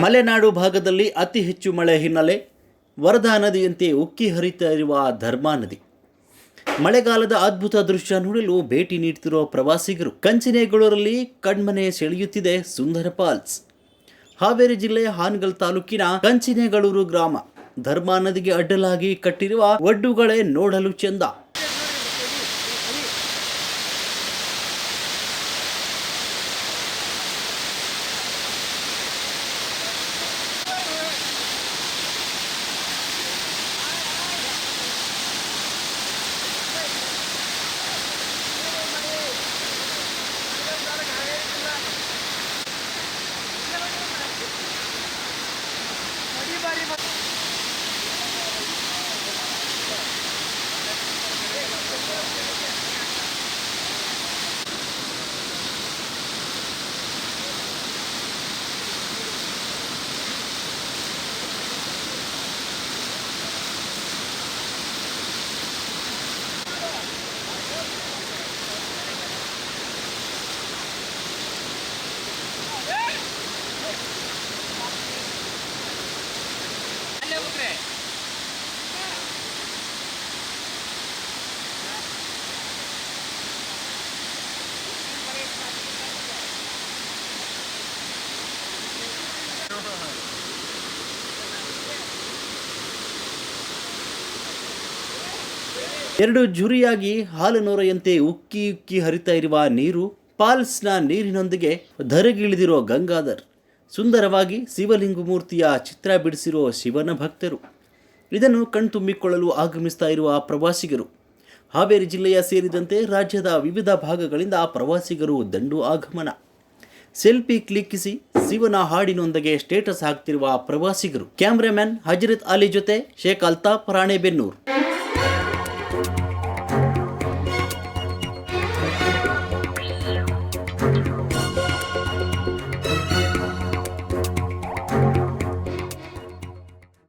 ಮಲೆನಾಡು ಭಾಗದಲ್ಲಿ ಅತಿ ಹೆಚ್ಚು ಮಳೆ ಹಿನ್ನೆಲೆ. ವರದಾ ನದಿಯಂತೆ ಉಕ್ಕಿ ಹರಿತಾ ಇರುವ ಧರ್ಮಾ ನದಿ. ಮಳೆಗಾಲದ ಅದ್ಭುತ ದೃಶ್ಯ ನೋಡಲು ಭೇಟಿ ನೀಡುತ್ತಿರುವ ಪ್ರವಾಸಿಗರು. ಕಂಚಿನೇಗಳೂರಲ್ಲಿ ಕಣ್ಮನೆ ಸೆಳೆಯುತ್ತಿದೆ ಸುಂದರ ಫಾಲ್ಸ್. ಹಾವೇರಿ ಜಿಲ್ಲೆ ಹಾನಗಲ್ ತಾಲೂಕಿನ ಕಂಚಿನೇಗಳೂರು ಗ್ರಾಮ. ಧರ್ಮಾ ನದಿಗೆ ಅಡ್ಡಲಾಗಿ ಕಟ್ಟಿರುವ ಒಡ್ಡುಗಳೇ ನೋಡಲು ಚೆಂದ. ಎರಡು ಜುರಿಯಾಗಿ ಹಾಲು ನೊರೆಯಂತೆ ಉಕ್ಕಿ ಉಕ್ಕಿ ಹರಿತಾ ಇರುವ ನೀರು ಪಾಲ್ಸ್ನ ನೀರಿನೊಂದಿಗೆ ಧರೆಗಿಳಿದಿರೋ ಗಂಗಾಧರ್. ಸುಂದರವಾಗಿ ಶಿವಲಿಂಗ ಮೂರ್ತಿಯ ಚಿತ್ರ ಬಿಡಿಸಿರೋ ಶಿವನ ಭಕ್ತರು. ಇದನ್ನು ಕಣ್ತುಂಬಿಕೊಳ್ಳಲು ಆಗಮಿಸ್ತಾ ಇರುವ ಪ್ರವಾಸಿಗರು. ಹಾವೇರಿ ಜಿಲ್ಲೆಯ ಸೇರಿದಂತೆ ರಾಜ್ಯದ ವಿವಿಧ ಭಾಗಗಳಿಂದ ಪ್ರವಾಸಿಗರು ದಂಡು ಆಗಮನ. ಸೆಲ್ಫಿ ಕ್ಲಿಕ್ಕಿಸಿ ಶಿವನ ಹಾಡಿನೊಂದಿಗೆ ಸ್ಟೇಟಸ್ ಹಾಕ್ತಿರುವ ಪ್ರವಾಸಿಗರು. ಕ್ಯಾಮ್ರಾಮನ್ ಹಜರತ್ ಅಲಿ ಜೊತೆ ಶೇಖ್ ಅಲ್ತಾಫ್ ರಾಣೆಬೆನ್ನೂರ್.